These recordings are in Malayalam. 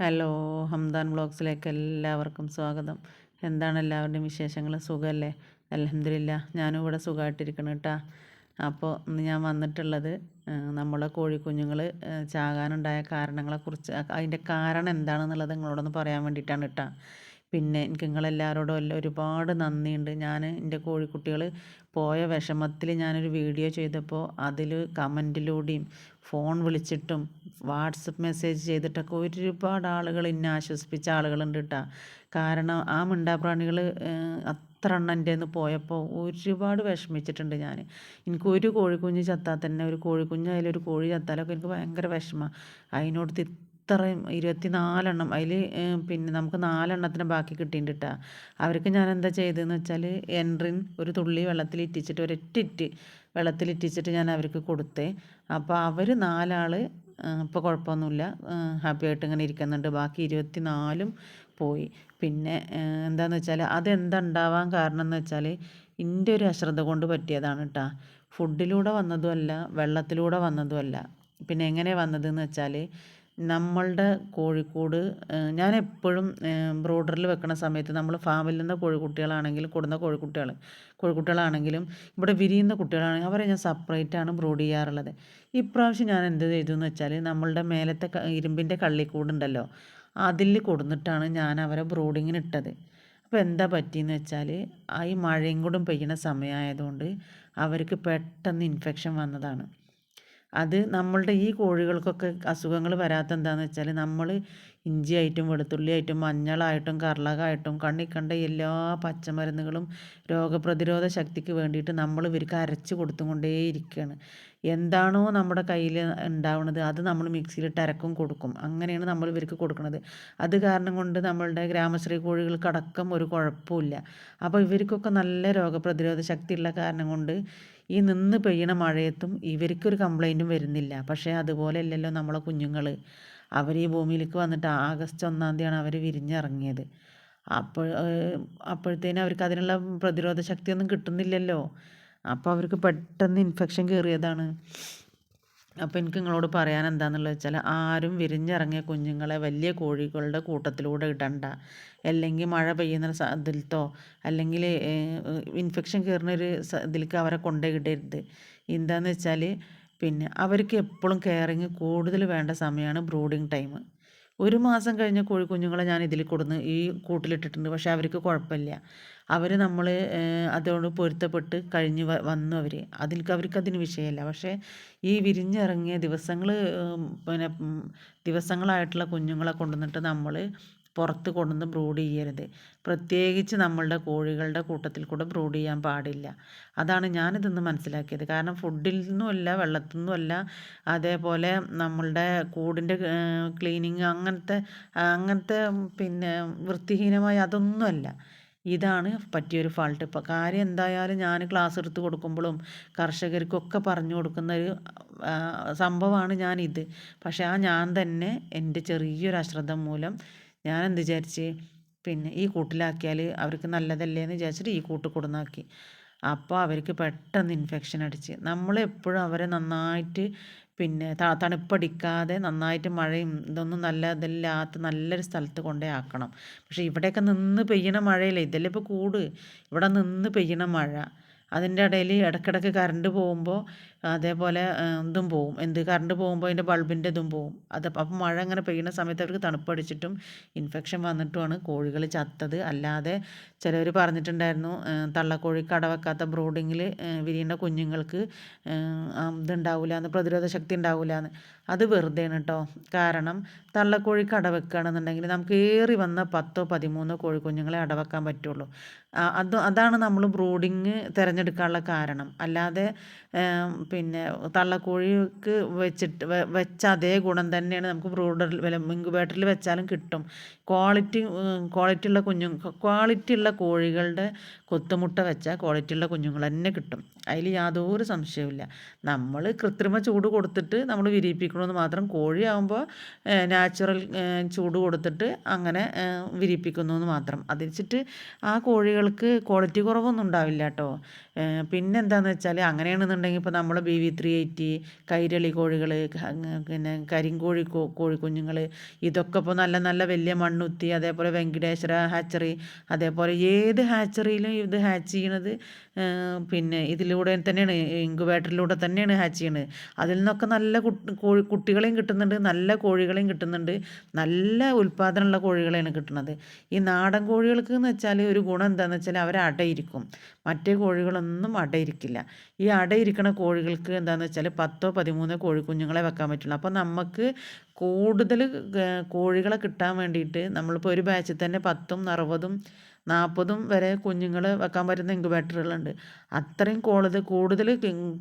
ഹലോ ഹംദാൻ ബ്ലോഗ്സിലേക്ക് എല്ലാവർക്കും സ്വാഗതം. എന്താണ് എല്ലാവരുടെയും വിശേഷങ്ങൾ? സുഖമല്ലേ? അലഹമില്ല ഞാനും ഇവിടെ സുഖമായിട്ടിരിക്കണം കേട്ടോ അപ്പോൾ ഇന്ന് ഞാൻ വന്നിട്ടുള്ളത് നമ്മളെ കോഴിക്കുഞ്ഞുങ്ങൾ ചാകാനുണ്ടായ കാരണങ്ങളെക്കുറിച്ച് അതിന്റെ കാരണം എന്താണെന്നുള്ളത് നിങ്ങളോടൊന്ന് പറയാൻ വേണ്ടിയിട്ടാണ് കേട്ടോ പിന്നെ എനിക്ക് നിങ്ങളെല്ലാവരോടും എല്ലാം ഒരുപാട് നന്ദിയുണ്ട്. ഞാൻ എന്റെ കോഴിക്കുട്ടികൾ പോയ വിഷമത്തിൽ ഞാനൊരു വീഡിയോ ചെയ്തപ്പോൾ അതിൽ കമന്റിലൂടെയും ഫോൺ വിളിച്ചിട്ടും വാട്സപ്പ് മെസ്സേജ് ചെയ്തിട്ടൊക്കെ ഒരുപാട് ആളുകൾ എന്നെ ആശ്വസിപ്പിച്ച ആളുകളുണ്ട് കേട്ടോ കാരണം ആ മിണ്ടാപ്രാണികൾ അത്ര എണ്ണം എന്റെ പോയപ്പോൾ ഒരുപാട് വിഷമിച്ചിട്ടുണ്ട് ഞാൻ. എനിക്ക് ഒരു കോഴിക്കുഞ്ഞ് ചത്താൽ തന്നെ ഒരു കോഴിക്കുഞ്ഞ് അതിലൊരു കോഴി ചത്താലൊക്കെ എനിക്ക് ഭയങ്കര വിഷമമാണ് അതിനോട് ഇത്രയും ഇരുപത്തി നാലെണ്ണം അതിൽ പിന്നെ നമുക്ക് നാലെണ്ണത്തിന് ബാക്കി കിട്ടിയിട്ടുണ്ട് കേട്ടോ അവർക്ക് ഞാൻ എന്താ ചെയ്തതെന്ന് വെച്ചാൽ എൻട്രിൻ ഒരു തുള്ളി വെള്ളത്തിൽ ഇറ്റിച്ചിട്ട് ഒരൊറ്റ ഇറ്റ് വെള്ളത്തിൽ ഇറ്റിച്ചിട്ട് ഞാൻ അവർക്ക് കൊടുത്തേ അപ്പോൾ അവർ നാലാൾ ഇപ്പോൾ കുഴപ്പമൊന്നുമില്ല ഹാപ്പി ആയിട്ട് ഇങ്ങനെ ഇരിക്കുന്നുണ്ട്. ബാക്കി ഇരുപത്തി നാലും പോയി. പിന്നെ എന്താണെന്ന് വെച്ചാൽ അതെന്താ കാരണം എന്ന് വെച്ചാൽ എന്റെ ഒരു അശ്രദ്ധ കൊണ്ട് പറ്റിയതാണ് കേട്ടോ ഫുഡിലൂടെ വന്നതുമല്ല വെള്ളത്തിലൂടെ വന്നതുമല്ല. പിന്നെ എങ്ങനെ വന്നതെന്ന് വെച്ചാൽ നമ്മളുടെ കോഴിക്കൂട് ഞാൻ എപ്പോഴും ബ്രോഡറിൽ വെക്കണ സമയത്ത് നമ്മൾ ഫാമിൽ നിന്ന് കോഴിക്കുട്ടികളാണെങ്കിലും കൊടുന്ന കോഴിക്കുട്ടികൾ കോഴിക്കുട്ടികളാണെങ്കിലും ഇവിടെ വിരിയുന്ന കുട്ടികളാണെങ്കിലും അവരെ ഞാൻ സെപ്പറേറ്റ് ആണ് ബ്രോഡ് ചെയ്യാറുള്ളത്. ഇപ്രാവശ്യം ഞാൻ എന്ത് ചെയ്തു എന്ന് വെച്ചാൽ നമ്മളുടെ മേലത്തെ ഇരുമ്പിന്റെ കള്ളിക്കൂടുണ്ടല്ലോ അതിൽ കൊടുന്നിട്ടാണ് ഞാൻ അവരെ ബ്രോഡിങ്ങിന് ഇട്ടത്. അപ്പോൾ എന്താ പറ്റിയെന്ന് വെച്ചാൽ ആ ഈ മഴയും കൂടും പെയ്യുന്ന സമയമായതുകൊണ്ട് അവർക്ക് പെട്ടെന്ന് ഇൻഫെക്ഷൻ വന്നതാണ്. അത് നമ്മളുടെ ഈ കോഴികൾക്കൊക്കെ അസുഖങ്ങൾ വരാത്ത എന്താണെന്ന് വെച്ചാൽ നമ്മൾ ഇഞ്ചിയായിട്ടും വെളുത്തുള്ളിയായിട്ടും മഞ്ഞളായിട്ടും കർളകമായിട്ടും കണ്ണിൽ കണ്ട എല്ലാ പച്ചമരുന്നുകളും രോഗപ്രതിരോധ ശക്തിക്ക് വേണ്ടിയിട്ട് നമ്മൾ ഇവർക്ക് അരച്ച് കൊടുത്തുകൊണ്ടേയിരിക്കുകയാണ് എന്താണോ നമ്മുടെ കയ്യിൽ ഉണ്ടാവുന്നത് അത് നമ്മൾ മിക്സിയിലിട്ട് അരക്കും കൊടുക്കും. അങ്ങനെയാണ് നമ്മൾ ഇവർക്ക് കൊടുക്കുന്നത് അത് കാരണം കൊണ്ട് നമ്മളുടെ ഗ്രാമശ്രീ കോഴികൾക്കടക്കം ഒരു കുഴപ്പമില്ല. അപ്പോൾ ഇവർക്കൊക്കെ നല്ല രോഗപ്രതിരോധ ശക്തിയുള്ള കാരണം കൊണ്ട് ഈ നിന്ന് പെയ്യണ മഴയത്തും ഇവർക്കൊരു കംപ്ലൈന്റും വരുന്നില്ല. പക്ഷേ അതുപോലെ അല്ലല്ലോ നമ്മളെ കുഞ്ഞുങ്ങൾ അവർ ഈ ഭൂമിയിലേക്ക് വന്നിട്ട് ആഗസ്റ്റ് ഒന്നാം തീയതിയാണ് അവർ വിരിഞ്ഞിറങ്ങിയത്. അപ്പോൾ അപ്പോഴത്തേനും അവർക്ക് അതിനുള്ള പ്രതിരോധ ശക്തിയൊന്നും കിട്ടുന്നില്ലല്ലോ. അപ്പോൾ അവർക്ക് പെട്ടെന്ന് ഇൻഫെക്ഷൻ കയറിയതാണ്. അപ്പോൾ എനിക്ക് നിങ്ങളോട് പറയാൻ എന്താണെന്നുള്ളത് വെച്ചാൽ ആരും വിരിഞ്ഞിറങ്ങിയ കുഞ്ഞുങ്ങളെ വലിയ കോഴികളുടെ കൂട്ടത്തിലൂടെ ഇടണ്ട. അല്ലെങ്കിൽ മഴ പെയ്യുന്ന ഇതിലത്തോ അല്ലെങ്കിൽ ഇൻഫെക്ഷൻ കയറുന്ന ഒരു ഇതിലേക്ക് അവരെ കൊണ്ടേ ഇടരുത്. എന്താണെന്ന് വെച്ചാൽ പിന്നെ അവർക്ക് എപ്പോഴും കെയറിങ് കൂടുതൽ വേണ്ട സമയമാണ് ബ്രൂഡിങ് ടൈം ഒരു മാസം കഴിഞ്ഞ കോഴിക്കുഞ്ഞുങ്ങളെ ഞാൻ ഇതിൽ കൊടുന്ന് ഈ കൂട്ടിലിട്ടിട്ടുണ്ട്. പക്ഷേ അവർക്ക് കുഴപ്പമില്ല അവർ നമ്മൾ അതോട് പൊരുത്തപ്പെട്ട് കഴിഞ്ഞ് വന്നു അവർ അതിൽക്ക് അവർക്ക് അതിന് വിഷയമല്ല പക്ഷേ ഈ വിരിഞ്ഞിറങ്ങിയ ദിവസങ്ങൾ പിന്നെ ദിവസങ്ങളായിട്ടുള്ള കുഞ്ഞുങ്ങളെ കൊണ്ടുവന്നിട്ട് നമ്മൾ പുറത്ത് കൊണ്ടുവന്ന് ബ്രൂഡ് ചെയ്യരുത്. പ്രത്യേകിച്ച് നമ്മളുടെ കോഴികളുടെ കൂട്ടത്തിൽ കൂടെ ബ്രൂഡ് ചെയ്യാൻ പാടില്ല. അതാണ് ഞാനിതൊന്ന് മനസ്സിലാക്കിയത്. കാരണം ഫുഡിൽ നിന്നുമല്ല വെള്ളത്തിൽ നിന്നുമല്ല അതേപോലെ നമ്മളുടെ കൂടിന്റെ ക്ലീനിങ് അങ്ങനത്തെ അങ്ങനത്തെ പിന്നെ വൃത്തിഹീനമായ അതൊന്നുമല്ല ഇതാണ് പറ്റിയൊരു ഫാൾട്ട്. ഇപ്പോൾ കാര്യം എന്തായാലും ഞാൻ ക്ലാസ് എടുത്ത് കൊടുക്കുമ്പോഴും കർഷകർക്കൊക്കെ പറഞ്ഞു കൊടുക്കുന്ന ഒരു സംഭവമാണ് ഞാനിത്. പക്ഷേ ആ ഞാൻ തന്നെ എന്റെ ചെറിയൊരു അശ്രദ്ധ മൂലം ഞാൻ എന്ത് വിചാരിച്ച്? പിന്നെ ഈ കൂട്ടിലാക്കിയാൽ അവർക്ക് നല്ലതല്ലേ എന്ന് വിചാരിച്ചിട്ട് ഈ കൂട്ട് കൊടുന്നാക്കി. അപ്പോൾ അവർക്ക് പെട്ടെന്ന് ഇൻഫെക്ഷൻ അടിച്ച്. നമ്മൾ എപ്പോഴും അവരെ നന്നായിട്ട് പിന്നെ തണുപ്പടിക്കാതെ നന്നായിട്ട് മഴയും ഇതൊന്നും നല്ല ഇതില്ലാത്ത നല്ലൊരു സ്ഥലത്ത് കൊണ്ടേ ആക്കണം. പക്ഷേ ഇവിടെയൊക്കെ നിന്ന് പെയ്യണ മഴയില്ല? ഇതല്ലേ ഇപ്പോൾ കൂട്. ഇവിടെ നിന്ന് പെയ്യണ മഴ. അതിന്റെ ഇടയിൽ ഇടയ്ക്കിടയ്ക്ക് കറണ്ട് പോകുമ്പോൾ അതേപോലെ ഇതും പോവും. എന്ത് കറണ്ട് പോകുമ്പോൾ അതിന്റെ ബൾബിന്റെ ഇതും പോവും. അത് അപ്പം മഴ അങ്ങനെ പെയ്യുന്ന സമയത്ത് അവർക്ക് തണുപ്പടിച്ചിട്ടും ഇൻഫെക്ഷൻ വന്നിട്ടുമാണ് കോഴികൾ ചത്തത്. അല്ലാതെ ചിലർ പറഞ്ഞിട്ടുണ്ടായിരുന്നു തള്ളക്കോഴി കടവെക്കാത്ത ബ്രൂഡിങ്ങിൽ വിരിയേണ്ട കുഞ്ഞുങ്ങൾക്ക് ഇതുണ്ടാവില്ല എന്ന് പ്രതിരോധ ശക്തി ഉണ്ടാവില്ല എന്ന്. അത് വെറുതെയാണ് കേട്ടോ കാരണം തള്ളക്കോഴി അടവെക്കുകയാണെന്നുണ്ടെങ്കിൽ നമുക്ക് ഏറി വന്ന പത്തോ പതിമൂന്നോ കോഴിക്കുഞ്ഞുങ്ങളെ അടവെക്കാൻ പറ്റുള്ളൂ. അത് അതാണ് നമ്മൾ ബ്രൂഡിങ് തിരഞ്ഞെടുക്കാനുള്ള കാരണം. അല്ലാതെ പിന്നെ തള്ളക്കോഴിക്ക് വെച്ചിട്ട് വെച്ച അതേ ഗുണം തന്നെയാണ് നമുക്ക് ബ്രൂഡറിൽ വല്ല ഇൻക്യുബേറ്ററിൽ വെച്ചാലും കിട്ടും. ക്വാളിറ്റി ക്വാളിറ്റി ഉള്ള കുഞ്ഞു ക്വാളിറ്റി ഉള്ള കോഴികളുടെ കൊത്തുമുട്ട വെച്ചാൽ ക്വാളിറ്റി ഉള്ള കുഞ്ഞുങ്ങൾ തന്നെ കിട്ടും. അതിൽ യാതൊരു സംശയവുമില്ല. നമ്മൾ കൃത്രിമ ചൂട് കൊടുത്തിട്ട് നമ്മൾ വിരിയിപ്പിക്കണമെന്ന് മാത്രം കോഴി കോഴിയാകുമ്പോൾ നാച്ചുറൽ ചൂട് കൊടുത്തിട്ട് അങ്ങനെ വിരിയിപ്പിക്കുന്നു എന്ന് മാത്രം. അത് വെച്ചിട്ട് ആ കോഴികൾക്ക് ക്വാളിറ്റി കുറവൊന്നും ഉണ്ടാവില്ല കേട്ടോ. പിന്നെന്താണെന്ന് വെച്ചാൽ അങ്ങനെയാണെന്നുണ്ടെങ്കിൽ ഇപ്പോൾ നമ്മൾ B V three eighty Kairali കോഴികൾ പിന്നെ കരിങ്കോഴി കോഴിക്കുഞ്ഞുങ്ങൾ ഇതൊക്കെ ഇപ്പോൾ നല്ല നല്ല വലിയ മണ്ണുത്തി അതേപോലെ വെങ്കടേശ്വര ഹാച്ചറി അതേപോലെ ഏത് ഹാച്ചറിയിലും ഇത് ഹാച്ച് ചെയ്യണത് പിന്നെ ഇതിലൂടെ തന്നെയാണ് ഇൻക്യുബേറ്ററിലൂടെ തന്നെയാണ് ഹാച്ച് ചെയ്യണത്. അതിൽ നിന്നൊക്കെ നല്ല കോഴി കുട്ടികളെയും കിട്ടുന്നുണ്ട് നല്ല കോഴികളെയും കിട്ടുന്നുണ്ട് നല്ല ഉൽപ്പാദനമുള്ള കോഴികളെയാണ് കിട്ടുന്നത് ഈ നാടൻ കോഴികൾക്ക് എന്ന് വെച്ചാൽ ഒരു ഗുണം എന്താണെന്ന് വെച്ചാൽ അവർ അടയിരിക്കും. മറ്റേ കോഴികളൊന്നും അടയിരിക്കില്ല. ഈ അടയിരിക്കണ കോഴികൾക്ക് എന്താണെന്ന് വെച്ചാൽ പത്തോ പതിമൂന്നോ കോഴിക്കുഞ്ഞുങ്ങളെ വെക്കാൻ പറ്റുള്ളൂ. അപ്പോൾ നമുക്ക് കൂടുതൽ കോഴികളെ കിട്ടാൻ വേണ്ടിയിട്ട് നമ്മളിപ്പോൾ ഒരു ബാച്ചിൽ തന്നെ പത്തും അറുപതും നാൽപ്പതും വരെ കുഞ്ഞുങ്ങൾ വെക്കാൻ പറ്റുന്ന ഇങ്കുബേറ്ററുകളുണ്ട് അത്രയും കൂടുതൽ കൂടുതൽ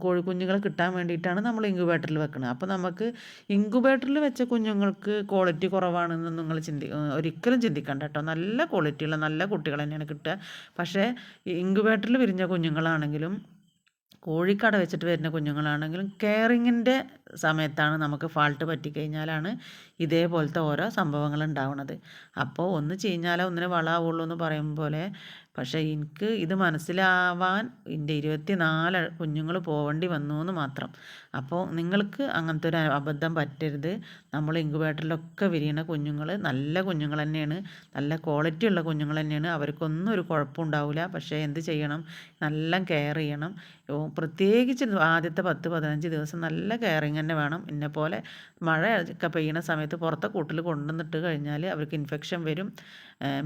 കോഴി കുഞ്ഞുങ്ങളെ കിട്ടാൻ വേണ്ടിയിട്ടാണ് നമ്മൾ ഇൻക്യുബേറ്ററിൽ വെക്കുന്നത് അപ്പോൾ നമുക്ക് ഇൻക്യുബേറ്ററിൽ വെച്ച കുഞ്ഞുങ്ങൾക്ക് ക്വാളിറ്റി കുറവാണെന്ന് നിങ്ങൾ ചിന്തി ഒരിക്കലും ചിന്തിക്കണ്ട കേട്ടോ. നല്ല ക്വാളിറ്റിയുള്ള നല്ല കുട്ടികൾ തന്നെയാണ് കിട്ടുക. പക്ഷേ ഇൻക്യുബേറ്ററിൽ വിരിഞ്ഞ കുഞ്ഞുങ്ങളാണെങ്കിലും കോഴിക്കട വെച്ചിട്ട് വരുന്ന കുഞ്ഞുങ്ങളാണെങ്കിലും കെയറിങ്ങിന്റെ സമയത്താണ് നമുക്ക് ഫാൾട്ട് പറ്റിക്കഴിഞ്ഞാലാണ് ഇതേപോലത്തെ ഓരോ സംഭവങ്ങൾ ഉണ്ടാവുന്നത്. അപ്പോൾ ഒന്ന് ചീഞ്ഞാലേ ഒന്നിന് വളമാവുള്ളൂ എന്ന് പറയും പോലെ പക്ഷേ എനിക്ക് ഇത് മനസ്സിലാവാൻ എന്റെ ഇരുപത്തി നാല് കുഞ്ഞുങ്ങൾ പോവേണ്ടി വന്നു എന്ന് മാത്രം. അപ്പോൾ നിങ്ങൾക്ക് അങ്ങനത്തെ ഒരു അബദ്ധം പറ്റരുത്. നമ്മൾ ഇങ്കുബേറ്ററിലൊക്കെ വിരിയണ കുഞ്ഞുങ്ങൾ നല്ല കുഞ്ഞുങ്ങൾ തന്നെയാണ്. നല്ല ക്വാളിറ്റി ഉള്ള കുഞ്ഞുങ്ങൾ തന്നെയാണ്. അവർക്കൊന്നും ഒരു കുഴപ്പമുണ്ടാവില്ല പക്ഷേ എന്ത് ചെയ്യണം? നല്ല കെയർ ചെയ്യണം. പ്രത്യേകിച്ച് ആദ്യത്തെ പത്ത് പതിനഞ്ച് ദിവസം നല്ല കെയറിങ് തന്നെ വേണം. എന്നെപ്പോലെ മഴ ഒക്കെ പെയ്യുന്ന സമയത്ത് പുറത്തെ കൂട്ടിൽ കൊണ്ടുവന്നിട്ട് കഴിഞ്ഞാൽ അവർക്ക് ഇൻഫെക്ഷൻ വരും.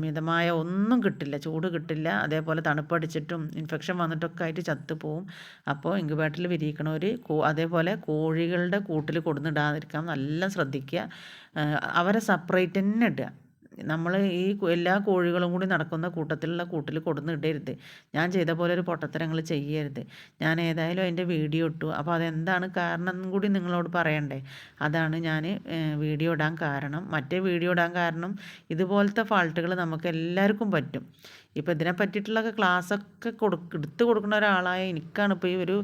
മിതമായ ഒന്നും കിട്ടില്ല. ചൂട് കിട്ടില്ല. അതേപോലെ തണുപ്പടിച്ചിട്ടും ഇൻഫെക്ഷൻ വന്നിട്ടൊക്കെ ആയിട്ട് ചത്തു പോവും അപ്പോൾ ഇൻക്യുബേറ്ററിൽ വിരിയിക്കണവർ അതേപോലെ കോഴികളുടെ കൂട്ടിൽ കൊടുന്നിടാതിരിക്കാൻ നല്ല ശ്രദ്ധിക്കുക. അവരെ സെപ്പറേറ്റ് തന്നെ ഇടുക. നമ്മൾ ഈ എല്ലാ കോഴികളും കൂടി നടക്കുന്ന കൂട്ടത്തിലുള്ള കൂട്ടിൽ കൊടുന്ന് ഇടരുത് ഞാൻ ചെയ്ത പോലെ ഒരു പൊട്ടത്തരങ്ങൾ ചെയ്യരുത്. ഞാൻ ഏതായാലും അതിന്റെ വീഡിയോ ഇട്ടു. അപ്പോൾ അതെന്താണ് കാരണം കൂടി നിങ്ങളോട് പറയണ്ടേ? അതാണ് ഞാൻ വീഡിയോ ഇടാൻ കാരണം. മറ്റേ വീഡിയോ ഇടാൻ കാരണം ഇതുപോലത്തെ ഫാൾട്ടുകൾ നമുക്ക് എല്ലാവർക്കും പറ്റും. ഇപ്പോൾ ഇതിനെ പറ്റിയിട്ടുള്ള ക്ലാസ്സൊക്കെ കൊടു എടുത്ത് കൊടുക്കുന്ന ഒരാളായ എനിക്കാണ് ഇപ്പോൾ ഈ ഒരു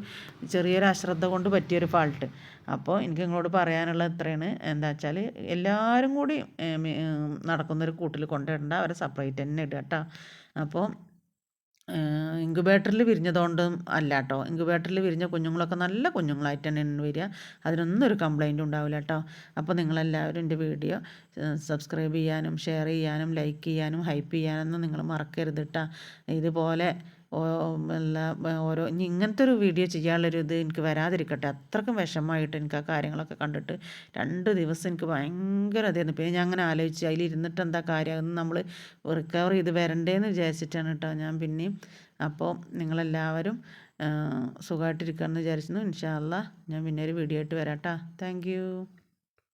ചെറിയൊരു അശ്രദ്ധ കൊണ്ട് പറ്റിയൊരു ഫാൾട്ട് അപ്പോൾ എനിക്ക് നിങ്ങളോട് പറയാനുള്ളത് ഇത്രയാണ്. എന്താ വെച്ചാൽ എല്ലാവരും കൂടി നടക്കുന്നൊരു കൂട്ടിൽ കൊണ്ടിടണ്ട അവരെ സെപ്പറേറ്റ് തന്നെ ഇടുക കേട്ടോ. അപ്പോൾ ഇൻക്യുബേറ്ററിൽ വിരിഞ്ഞതുകൊണ്ടും അല്ല കേട്ടോ ഇൻക്യുബേറ്ററിൽ വിരിഞ്ഞ കുഞ്ഞുങ്ങളൊക്കെ നല്ല കുഞ്ഞുങ്ങളായിട്ട് തന്നെയാണ് വരിക. അതിനൊന്നും ഒരു കംപ്ലൈന്റും ഉണ്ടാവില്ല കേട്ടോ അപ്പോൾ നിങ്ങളെല്ലാവരും എന്റെ വീഡിയോ സബ്സ്ക്രൈബ് ചെയ്യാനും ഷെയർ ചെയ്യാനും ലൈക്ക് ചെയ്യാനും ഹൈപ്പ് ചെയ്യാനൊന്നും നിങ്ങൾ മറക്കരുത് കേട്ടോ ഇതുപോലെ എല്ലാ ഓരോ ഇനി ഇങ്ങനത്തെ ഒരു വീഡിയോ ചെയ്യാനുള്ളൊരു ഇത് എനിക്ക് വരാതിരിക്കട്ടെ. അത്രക്കും വിഷമമായിട്ട് എനിക്ക് ആ കാര്യങ്ങളൊക്കെ കണ്ടിട്ട് രണ്ട് ദിവസം എനിക്ക് ഭയങ്കര ഇതായിരുന്നു. പിന്നെ ഞാൻ അങ്ങനെ ആലോചിച്ച് അതിലിരുന്നിട്ട് എന്താ കാര്യം? നമ്മൾ റിക്കവർ ചെയ്ത് വരണ്ടേന്ന് വിചാരിച്ചിട്ടാണ് കേട്ടോ ഞാൻ പിന്നെയും. അപ്പോൾ നിങ്ങളെല്ലാവരും സുഖമായിട്ടിരിക്കുകയെന്ന് വിചാരിച്ചു ഇൻഷാല്ല ഞാൻ പിന്നെ ഒരു വീഡിയോ ആയിട്ട് വരാം കേട്ടോ. താങ്ക്